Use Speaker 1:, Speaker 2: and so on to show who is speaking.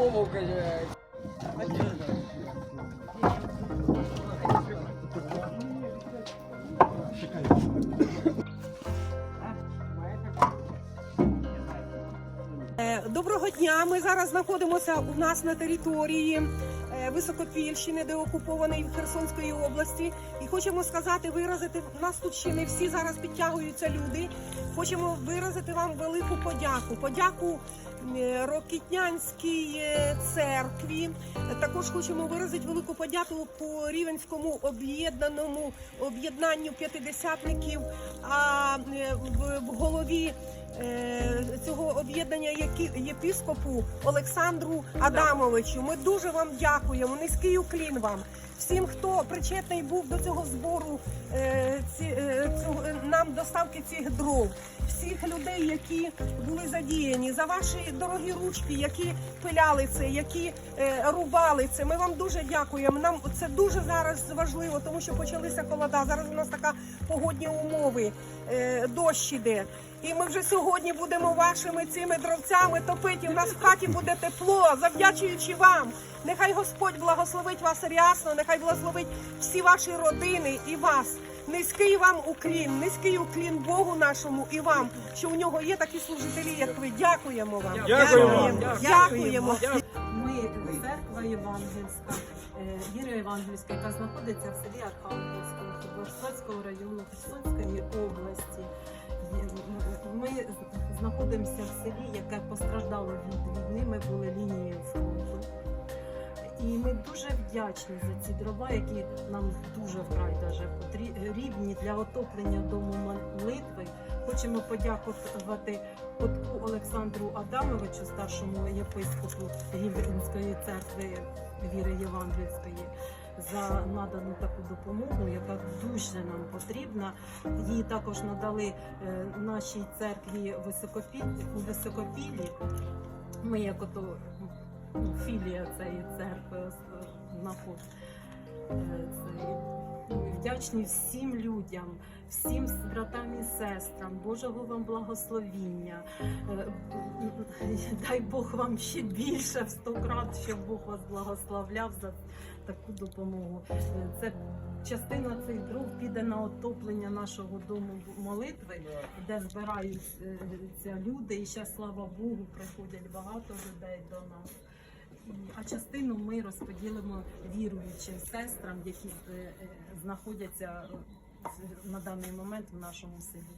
Speaker 1: качає.
Speaker 2: Е, Доброго дня. Ми зараз знаходимося у нас на території Високопільщини, де окупований Херсонської області. І хочемо сказати, виразити в нас тут ще не всі зараз підтягуються люди. Хочемо виразити вам велику подяку. Подяку е, Рокітнянській е, церкві. Е, Також хочемо виразити велику подяку по Рівенському об'єднаному об'єднанню п'ятидесятників. А е, в, голові е, цього об'єднання єпіскопу Олександру Адамовичу. Ми дуже вам дякуємо. Низький уклін вам. Всім, хто причетний був до цього збору е, ці, е, цього, е, нам доставки цих дров, всіх людей, які були задіяні, за ваші дорогі ручки, які пиляли це, які е, рубали це. Ми вам дуже дякуємо. Нам це дуже зараз важливо, тому що почалися холода. Зараз у нас така погодні умови, е, дощ іде. І ми вже сьогодні будемо вашими цими дровцями топити. У нас в хаті буде тепло, завдячуючи вам. Нехай Господь благословить вас рясно, нехай благословить всі ваші родини і вас. Низький вам уклін, низький уклін Богу нашому і вам, що у нього є такі служителі, як ви. Дякуємо вам.
Speaker 1: Дякуємо.
Speaker 2: Дякуємо.
Speaker 3: Ми церква Євангельська, е, віра Євангельська, яка знаходиться в селі Архангельському Херсонського району Херсонської області. Ми знаходимося в селі, яке постраждало від війни. Ми були лінією фронту. І ми дуже вдячні за ці дрова, які нам дуже вкрай даже потрібні для отоплення дому. Хочемо подякувати Котку Олександру Адамовичу, старшому єпископу Рівненської церкви віри Євангельської, за надану таку допомогу, яка дуже нам потрібна. Її також надали е, нашій церкві Високопіллі. Ми як ото філія цієї церкви ос- наход. Е, Вдячні всім людям, всім братам і сестрам, Божого вам благословіння. Е, Дай Бог вам ще більше в сто крат, щоб Бог вас благословляв за таку допомогу. Е, Це частина цих дров піде на отоплення нашого дому молитви, де збираються люди. І ще слава Богу, приходять багато людей до нас. А частину ми розподілимо віруючим сестрам, які е, е, знаходяться е, на даний момент в нашому селі.